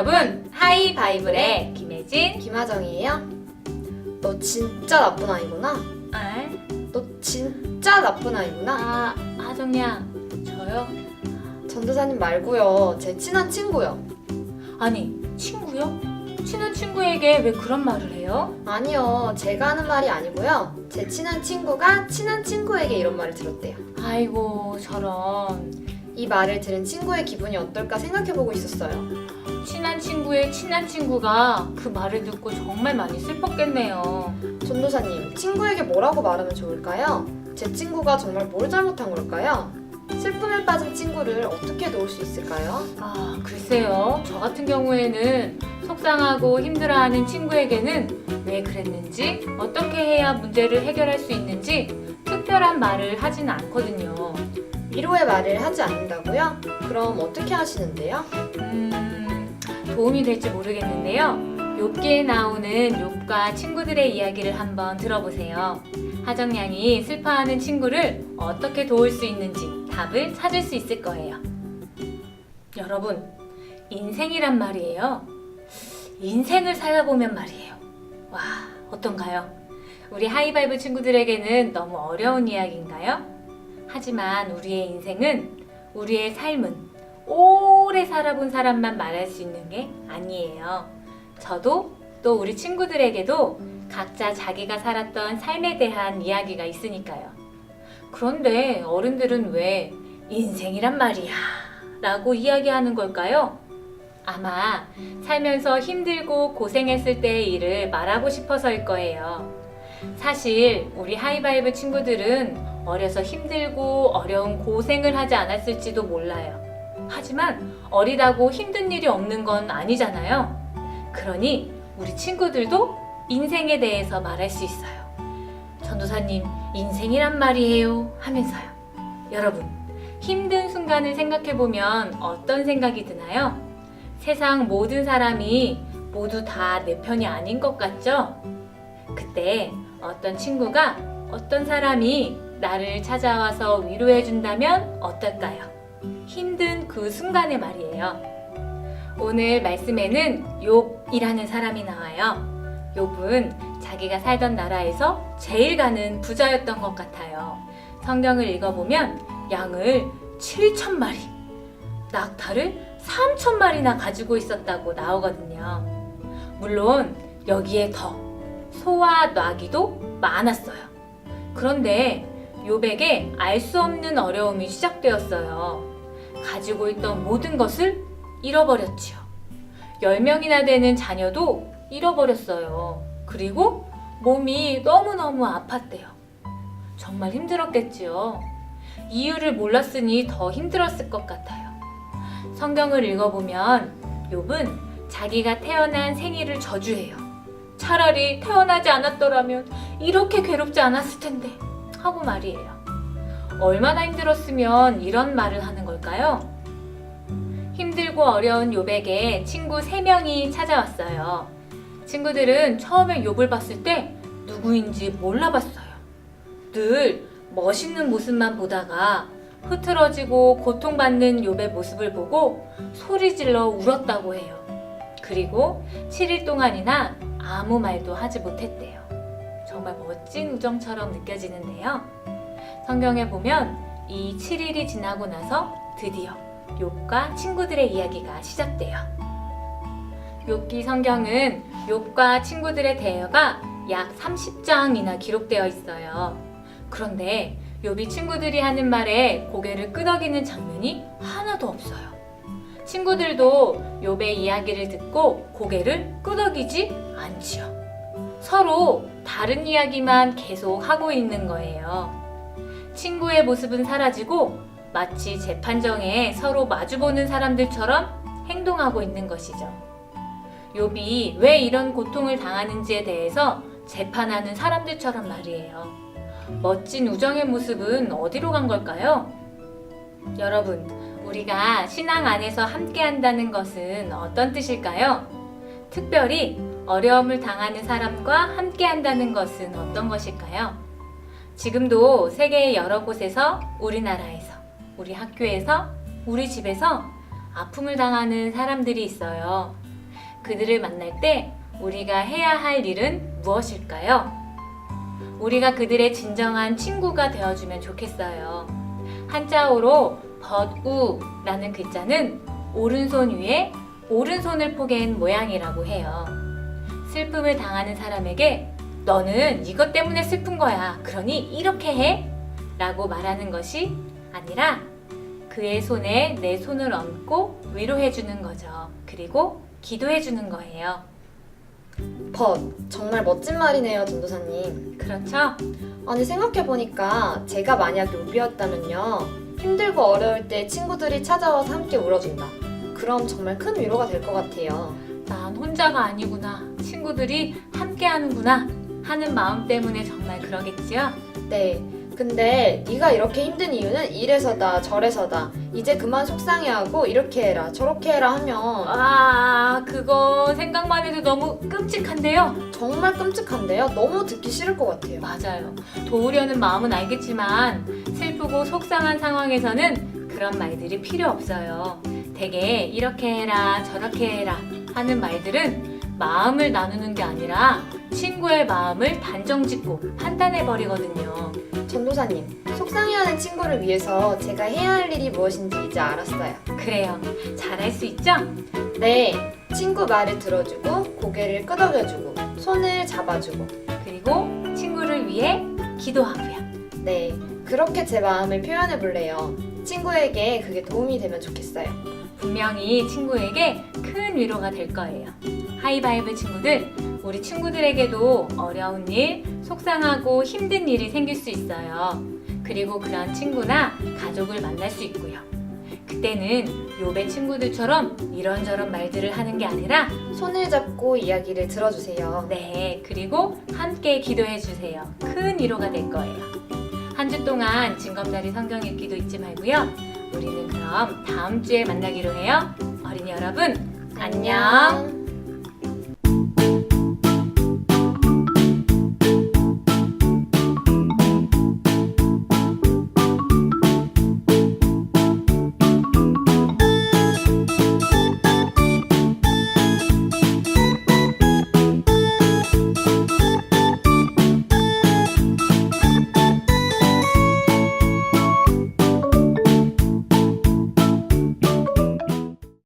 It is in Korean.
여러분 하이바이블의 김혜진 김하정이에요. 너 진짜 나쁜 아이구나. 아, 너 진짜 나쁜 아이구나. 아 하정야 저요? 전도사님 말고요. 제 친한 친구요. 아니 친구요? 친한 친구에게 왜 그런 말을 해요? 아니요. 제가 하는 말이 아니고요. 제 친한 친구가 친한 친구에게 이런 말을 들었대요. 아이고 저런 이 말을 들은 친구의 기분이 어떨까 생각해보고 있었어요. 친한 친구의 친한 친구가 그 말을 듣고 정말 많이 슬펐겠네요. 전도사님, 친구에게 뭐라고 말하면 좋을까요? 제 친구가 정말 뭘 잘못한 걸까요? 슬픔에 빠진 친구를 어떻게 도울 수 있을까요? 아 글쎄요 저 같은 경우에는 속상하고 힘들어하는 친구에게는 왜 그랬는지 어떻게 해야 문제를 해결할 수 있는지 특별한 말을 하진 않거든요. 위로의 말을 하지 않는다고요? 그럼 어떻게 하시는데요? 음, 도움이 될지 모르겠는데요. 욥기에 나오는 욥과 친구들의 이야기를 한번 들어보세요. 하정양이 슬퍼하는 친구를 어떻게 도울 수 있는지 답을 찾을 수 있을 거예요. 여러분, 인생이란 말이에요. 인생을 살아보면 말이에요. 와, 어떤가요? 우리 하이바이브 친구들에게는 너무 어려운 이야기인가요? 하지만 우리의 인생은, 우리의 삶은 오 래 살아본 사람만 말할 수 있는 게 아니에요. 저도 또 우리 친구들에게도 각자 자기가 살았던 삶에 대한 이야기가 있으니까요. 그런데 어른들은 왜 인생이란 말이야 라고 이야기하는 걸까요? 아마 살면서 힘들고 고생했을 때의 일을 말하고 싶어서일 거예요. 사실 우리 하이바이브 친구들은 어려서 힘들고 어려운 고생을 하지 않았을지도 몰라요. 하지만 어리다고 힘든 일이 없는 건 아니잖아요. 그러니 우리 친구들도 인생에 대해서 말할 수 있어요. 전도사님, 인생이란 말이에요. 하면서요. 여러분, 힘든 순간을 생각해보면 어떤 생각이 드나요? 세상 모든 사람이 모두 다 내 편이 아닌 것 같죠? 그때 어떤 친구가 어떤 사람이 나를 찾아와서 위로해준다면 어떨까요? 힘든 그 순간의 말이에요. 오늘 말씀에는 욥이라는 사람이 나와요. 욥은 자기가 살던 나라에서 제일 가는 부자였던 것 같아요. 성경을 읽어보면 양을 7천 마리, 낙타를 3천 마리나 가지고 있었다고 나오거든요. 물론 여기에 더 소와 나귀도 많았어요. 그런데 욥에게 알 수 없는 어려움이 시작되었어요. 가지고 있던 모든 것을 잃어버렸지요. 10명이나 되는 자녀도 잃어버렸어요. 그리고 몸이 너무너무 아팠대요. 정말 힘들었겠지요. 이유를 몰랐으니 더 힘들었을 것 같아요. 성경을 읽어보면 욥은 자기가 태어난 생일을 저주해요. 차라리 태어나지 않았더라면 이렇게 괴롭지 않았을 텐데 하고 말이에요. 얼마나 힘들었으면 이런 말을 하는 걸까요? 힘들고 어려운 욥에게 친구 3명이 찾아왔어요. 친구들은 처음에 욥을 봤을 때 누구인지 몰라봤어요. 늘 멋있는 모습만 보다가 흐트러지고 고통받는 욥의 모습을 보고 소리 질러 울었다고 해요. 그리고 7일 동안이나 아무 말도 하지 못했대요. 정말 멋진 우정처럼 느껴지는데요. 성경에 보면 이 7일이 지나고 나서 드디어 욥과 친구들의 이야기가 시작돼요. 욥기 성경은 욥과 친구들의 대화가 약 30장이나 기록되어 있어요. 그런데 욥이 친구들이 하는 말에 고개를 끄덕이는 장면이 하나도 없어요. 친구들도 욥의 이야기를 듣고 고개를 끄덕이지 않지요. 서로 다른 이야기만 계속 하고 있는 거예요. 친구의 모습은 사라지고 마치 재판정에 서로 마주보는 사람들처럼 행동하고 있는 것이죠. 욥이 왜 이런 고통을 당하는지에 대해서 재판하는 사람들처럼 말이에요. 멋진 우정의 모습은 어디로 간 걸까요? 여러분, 우리가 신앙 안에서 함께 한다는 것은 어떤 뜻일까요? 특별히 어려움을 당하는 사람과 함께 한다는 것은 어떤 것일까요? 지금도 세계의 여러 곳에서 우리나라에서, 우리 학교에서, 우리 집에서 아픔을 당하는 사람들이 있어요. 그들을 만날 때 우리가 해야 할 일은 무엇일까요? 우리가 그들의 진정한 친구가 되어주면 좋겠어요. 한자어로 벗우라는 글자는 오른손 위에 오른손을 포갠 모양이라고 해요. 슬픔을 당하는 사람에게 너는 이것 때문에 슬픈 거야. 그러니 이렇게 해. 라고 말하는 것이 아니라 그의 손에 내 손을 얹고 위로해 주는 거죠. 그리고 기도해 주는 거예요. 벗 정말 멋진 말이네요 전도사님 그렇죠? 아니 생각해보니까 제가 만약 요비였다면요 힘들고 어려울 때 친구들이 찾아와서 함께 울어준다 그럼 정말 큰 위로가 될 것 같아요 난 혼자가 아니구나. 친구들이 함께 하는구나. 하는 마음 때문에 정말 그러겠지요? 네 근데 네가 이렇게 힘든 이유는 이래서다 저래서다 이제 그만 속상해하고 이렇게 해라 저렇게 해라 하면 아, 그거 생각만 해도 너무 끔찍한데요? 정말 끔찍한데요 너무 듣기 싫을 것 같아요 맞아요. 도우려는 마음은 알겠지만 슬프고 속상한 상황에서는 그런 말들이 필요 없어요. 대개 이렇게 해라, 저렇게 해라 하는 말들은 마음을 나누는 게 아니라 친구의 마음을 단정 짓고 판단해 버리거든요. 전도사님 속상해하는 친구를 위해서 제가 해야 할 일이 무엇인지 이제 알았어요 그래요. 잘할 수 있죠? 네, 친구 말을 들어주고 고개를 끄덕여주고 손을 잡아주고 그리고 친구를 위해 기도하고요. 네, 그렇게 제 마음을 표현해 볼래요. 친구에게 그게 도움이 되면 좋겠어요. 분명히 친구에게 큰 위로가 될 거예요. 하이바이브 친구들, 우리 친구들에게도 어려운 일, 속상하고 힘든 일이 생길 수 있어요. 그리고 그런 친구나 가족을 만날 수 있고요. 그때는 요배 친구들처럼 이런저런 말들을 하는 게 아니라 손을 잡고 이야기를 들어주세요. 네, 그리고 함께 기도해 주세요. 큰 위로가 될 거예요. 한 주 동안 증검다리 성경 읽기도 잊지 말고요. 우리는 그럼 다음 주에 만나기로 해요. 어린이 여러분, 안녕.